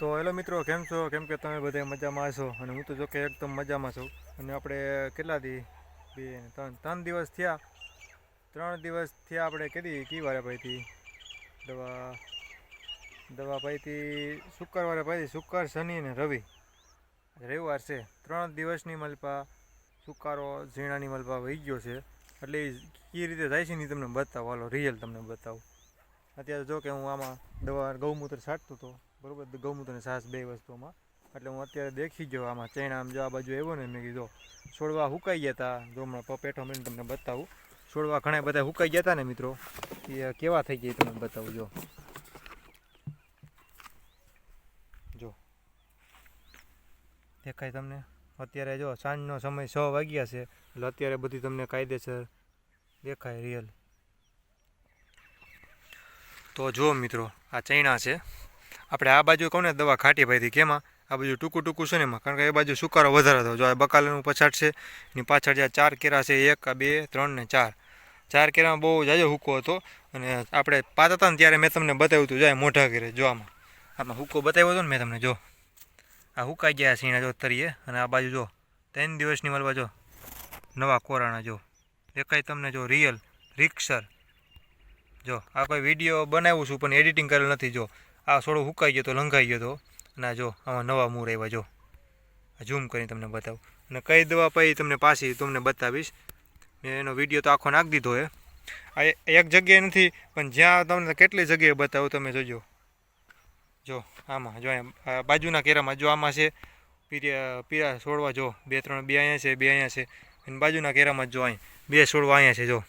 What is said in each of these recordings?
તો હેલો મિત્રો, કેમ છો? કેમ કે તમે બધા મજામાં છો અને હું તો જો કે એકદમ મજામાં છું. અને આપણે કેટલા દી? બે ત્રણ ત્રણ દિવસ થયા. ત્રણ દિવસ થયા આપણે કીધી કી વારે પાઈથી દવા દવા પાઈથી શુક્રવારે પાઈથી શુક્ર, શનિ ને રવિ. રવિવાર છે. ત્રણ દિવસની મલપા, સુકારો, ઝીણાની મલપા વહી ગયો છે. એટલે એ કઈ રીતે થાય છે ને તમને બતાવો. હાલો રિયલ તમને બતાવું. અત્યારે જો કે હું આમાં દવા, ગૌમૂત્ર છાંટતો હતો બરોબર ગૌમૂત્ર અને સાસ બે વસ્તુમાં એટલે હું અત્યારે દેખી ગયો આમાં ચણા આમ જો આ બાજુ આવ્યો ને મેં કીધું, છોડવા હુકાઈ ગયા હતા જો હમણાં પેઠો મળીને તમને બતાવું. છોડવા ઘણા બધા હુકાઈ ગયા હતા ને મિત્રો. એ કેવા થઈ ગયા તમને બતાવું, જો. જો. દેખાય તમને? અત્યારે જો સાંજનો સમય છ વાગ્યા છે. એટલે અત્યારે બધી તમને કાયદેસર દેખાય રિયલ તો જુઓ મિત્રો, આ ચૈણા છે. આપણે આ બાજુ કહું ને, દવા ખાટી ભાઈથી કેમાં આ? બાજુ ટૂંકું ટૂંકું છે ને એમાં. કારણ કે એ બાજુ સુકારો વધારે હતો. જો આ બકાલાનું પછાડ છે, એની પાછળ જે ચાર કેરા છે, એક બે, ત્રણ ને ચાર. ચાર કેરામાં બહુ જાજો હુકો હતો. અને આપણે પાતા હતા ને ત્યારે મેં તમને બતાવ્યું હતું જાય મોઢા કેરે જો આમાં. આમાં હુકો બતાવ્યો હતો ને મેં તમને, જો. આ હુકાઈ ગયા સીણા જો તરીએ અને આ બાજુ જો, ત્રણ દિવસની મળવા જો, નવા કોરાણા જો. દેખાય તમને જો રિયલ રિક્સર જો, આ કોઈ વીડિયો બનાવું છું, પણ એડિટિંગ કરેલ નથી, જો. આ થોડો હુકાઈ ગયો તો લંઘાઈ ગયો તો. અને આ જો, આમાં નવા મૂળ આવ્યા જો. ઝૂમ કરીને તમને બતાવું. અને કઈ દવા પાઈ તમને પાછી તમને બતાવીશ. મેં એનો વીડિયો તો આખો નાખી દીધો હે. આ એક જગ્યાએ નથી, પણ જ્યાં તમને કેટલી જગ્યાએ બતાવું તમે જોજો. જો, આમાં, જો અહીંયા બાજુના કેરામાં, જો આમાં છે પીરા પીરા છોડવા જો, બે, ત્રણ, બે અહીંયા છે, બે અહીંયા છે. અને બાજુના કેરામાં જો અહીં, બે છોડવા અહીંયા છે, જો.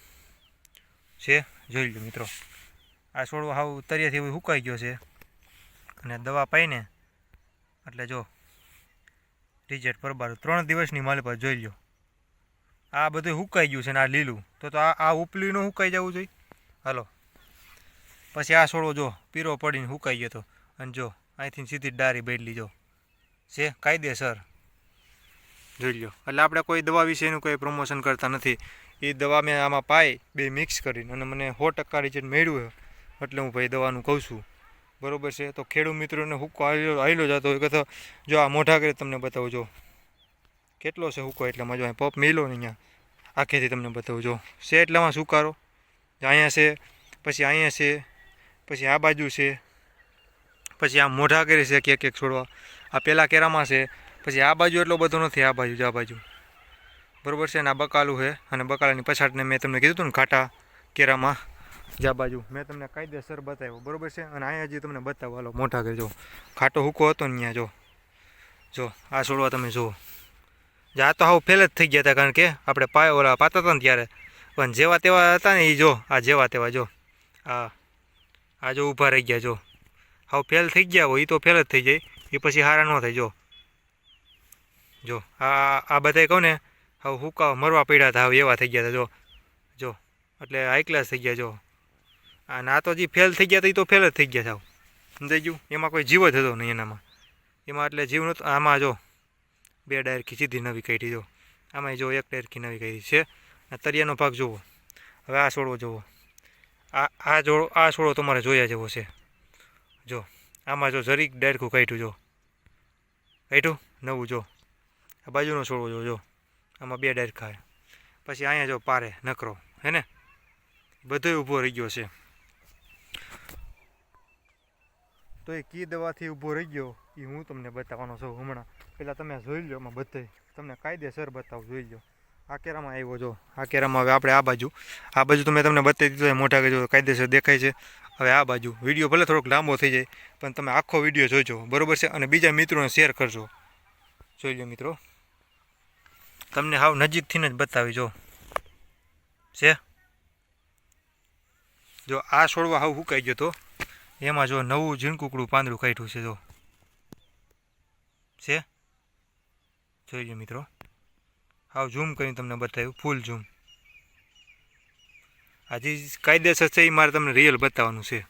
છે? જોઈ લો મિત્રો. આ છોડવા હાવ તરિયાથી હુકાઈ ગયો છે. અને દવા પાઈને, એટલે જો રિઝલ્ટ પરબાર ત્રણ દિવસની માલ પર જોઈ લો આ બધું હુકાઈ ગયું છે ને આ લીલું. તો તો આ આ ઉપલી ન સુકાઈ જવું જોઈએ. હાલો. પછી આ છોડવો જો, પીરો પડીને સુકાઈ ગયો તો. અને જો, અહીંથી સીધી ડારી બેડલી જો. છે? કાયદેસર જોઈ લો એટલે આપણે કોઈ દવા વિશેનું કોઈ પ્રમોશન કરતા નથી. એ દવા મેં આમાં પાઈ, બે મિક્સ કરીને. અને મને સો ટકા રિઝલ્ટ મેળવ્યું એટલે હું ભાઈ દવાનું કહું છું. બરોબર છે? તો ખેડૂત મિત્રોને હુક્કો આવેલો જતો હોય કથા જો આ મોઢા કરી તમને બતાવું જો કેટલો છે હુક્કો? એટલામાં જો પપ મેલો ને અહીંયા. આખેથી તમને બતાવું જો છે એટલામાં સુકારો અહીંયા છે, પછી અહીંયા છે, પછી આ બાજુ છે, પછી આ મોઢા કરી છે એક એક છોડવા. આ પહેલાં કેરામાં છે, પછી આ બાજુ એટલો બધો નથી, આ બાજુ, જ આ બાજુ. બરોબર છે? અને આ બકાલું છે અને બકાલાની પછાડને મેં તમને કીધું હતું ને, ઘાટા કેરામાં. જ્યાં બાજુ. મેં તમને કાયદેસર બતાવ્યો. બરોબર છે? અને અહીંયા જે તમને બતાવો, હાલો મોટા કરી જો. ખાટો હુકો હતો ને ત્યાં, જો. જો, આ છોડવા તમે જુઓ. જા તો હાવ ફેલ જ થઈ ગયા હતા, કારણ કે આપણે પાય ઓલા પાતા હતા ને ત્યારે. પણ જેવા તેવા હતા ને એ જો, આ જેવા તેવા, જો. આ આ જો ઊભા રહી ગયા, જો. હાવ ફેલ થઈ ગયા હોય એ તો ફેલ જ થઈ જાય. એ પછી હારા ન થાય, જો. જો, આ આ બધાય કહું ને, હવે હુકા મરવા પડ્યા હતા, હવે એવા થઈ ગયા હતા, જો. જો, એટલે હાઈ ક્લાસ થઈ ગયા, જો. અને આ તો જે ફેલ થઈ ગયા તો એ તો ફેલ જ થઈ ગયા સાવ. સમજાઈ ગયું? એમાં કોઈ જીવ જ હતો નહીં એનામાં. એમાં એટલે જીવ નહોતો. આમાં જો, બે ડાયરખી સીધી નવી કાઢી જો. આમાં જો એક ડાયરખી નવી કાઢી છે. તરિયાનો ભાગ જુઓ હવે આ છોડવો જુઓ આ આ જોડો આ છોડો તમારે જોયા જેવો છે. જો, આમાં જો જરીક ડાયરખું કાઢ્યું જો. કાઢ્યું? નવું જો. આ બાજુનો છોડવો જો જો. આમાં બે ડાયરખા પછી અહીંયા જો પારે નકરો, હે ને? બધોય ઊભો રહી ગયો છે. તો એ કી દવાથી ઊભો રહી ગયો. એ હું તમને બતાવવાનો છું હમણાં. પહેલાં તમે જોઈ લો એમાં બધે. તમને કાયદેસર બતાવું, જોઈ લો આ કેરામાં આવ્યો જો. આ કેરામાં હવે આપણે આ બાજુ. આ બાજુ તો મેં તમને બતાવી દીધું મોટા જો કાયદેસર દેખાય છે. હવે આ બાજુ. વીડિયો ભલે થોડોક લાંબો થઈ જાય, પણ તમે આખો વીડિયો જોજો. બરોબર છે? અને બીજા મિત્રોને શેર કરજો. જોઈ લો મિત્રો. તમને હાવ નજીકથી જ બતાવી, જો. છે? જો આ છોડવા હાવ હુકાઈ ગયો તો. એમાં જો નવું ઝીણકુકડું પાંદડું કાઢ્યું છે જો. છે? જોઈ લો મિત્રો. હાવ ઝૂમ કરીને તમને બતાવ્યું, ફૂલ ઝૂમ. આજે કાયદેસર છે એ મારે તમને રિયલ બતાવવાનું છે.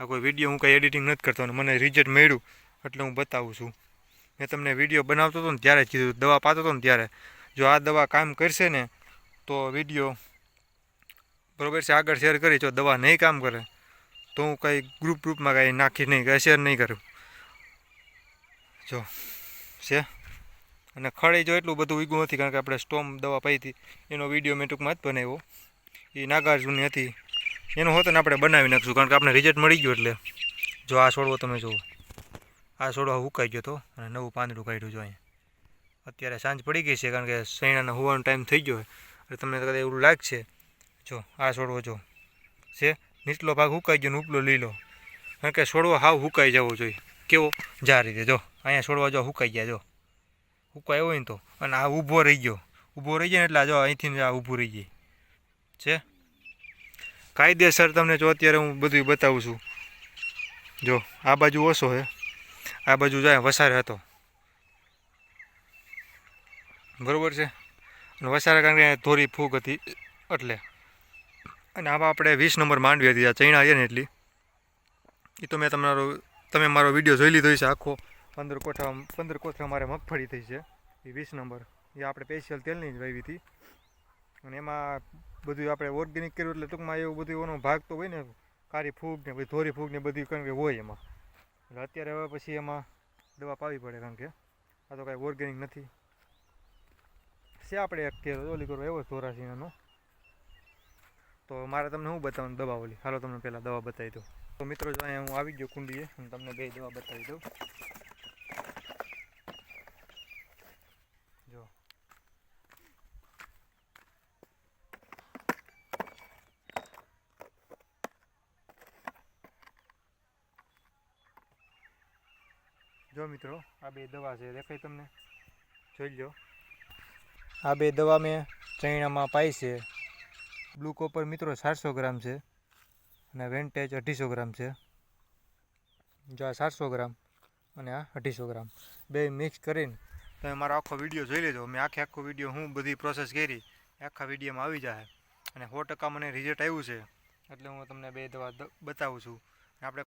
આ કોઈ વીડિયો હું કાંઈ એડિટિંગ નથી કરતો મને રિઝલ્ટ મળ્યું એટલે હું બતાવું છું. મેં તમને વીડિયો બનાવતો હતો ને ત્યારે કીધું, દવા પાતો હતો ને ત્યારે. જો આ દવા કામ કરશે ને, તો વીડિયો બરોબર છે, આગળ શેર કરી, જો દવા નહીં કામ કરે તો હું કંઈ ગ્રુપ ગ્રુપમાં કાંઈ નાખી નહીં, કાંઈ શેર નહીં કરું. જો, છે? અને ખળી જો એટલું બધું ઉગ્યું નથી, કારણ કે આપણે સ્ટોમ દવા પાઈ હતી. એનો વીડિયો મેં ટૂંકમાં જ બનાવ્યો. એ નાગાર્જુનની હતી. એનો હોતો ને આપણે બનાવી નાખશું, કારણ કે આપણે રિઝલ્ટ મળી ગયું એટલે. જો આ છોડવો તમે જુઓ. આ છોડવા હુકાઈ ગયો તો, અને નવું પાંદડું કાઢ્યું જો અહીંયા. અત્યારે સાંજ પડી ગઈ છે, કારણ કે સૈણાનો હોવાનો ટાઈમ થઈ ગયો એટલે તમને કદાચ એવું લાગશે. જો, આ છોડવો જો. છે? નીચલો ભાગ હુકાઈ ગયો ને ઉપલો લીલો. કારણ કે છોડવો હાવ હુકાઈ જવો જોઈએ. કેવો? જા રીતે, જો. અહીંયા છોડવા જો હુકાઈ ગયા, જો. હુકાયો હોય ને તો. અને આ ઊભો રહી ગયો. ઊભો રહી જાય ને એટલે જો અહીંથી આ ઊભું રહી જાય છે? કાયદેસર તમને જો અત્યારે હું બધું બતાવું છું. જો, આ બાજુ ઓછો છે. આ બાજુ જાય વસારે હતો. બરાબર છે? અને વસારે કારણ કે થોડી ફૂગ હતી એટલે. અને આમાં આપણે વીસ નંબર માંડવી હતી, આ ચૈણા છે ને એટલી. એ તો મેં તમારો, તમે મારો વીડિયો જોઈ લીધો છે આખો. પંદર કોઠા પંદર કોઠા મારે મગફળી થઈ છે. એ વીસ નંબર. એ આપણે સ્પેશિયલ તેલની જ વાવી હતી. અને એમાં બધું આપણે ઓર્ગેનિક કર્યું એટલે ટૂંકમાં એવું બધું એનો ભાગ તો હોય ને કાળી ફૂગ ને પછી ધોરી ફૂગ ને બધી કારણ કે હોય એમાં. એટલે અત્યારે હવે પછી એમાં દવા પાવી પડે કારણ કે, આ તો કાંઈ ઓર્ગેનિક નથી. છે આપણે એક ઓલી કરો એવો ધોરાસીનો તો મારે તમને હું બતાવવાનું દવા ઓલી? હાલો તમને પહેલાં દવા બતાવી દઉં. તો મિત્રો, જો અહીંયા હું આવી ગયો કુંડીએ અને તમને બે દવા બતાવી દઉં. જો. જો મિત્રો, આ બે દવા છે, દેખાય તમને? જોઈ લો આ બે દવા મેં ચૈણામાં પાઈ છે. બ્લુ કોપર મિત્રો સાતસો ગ્રામ છે અને વેન્ટેજ અઢીસો ગ્રામ છે. જો આ સાતસો ગ્રામ અને આ અઢીસો ગ્રામ. બે મિક્સ કરીને તમે મારો આખો વીડિયો જોઈ લેજો. મેં આખે આખો વીડિયો હું બધી પ્રોસેસ કરી, આખા વિડીયોમાં આવી જાય અને સો ટકા મને રિઝલ્ટ આવ્યું છે. એટલે હું તમને બે દવા બતાવું છું. આપણે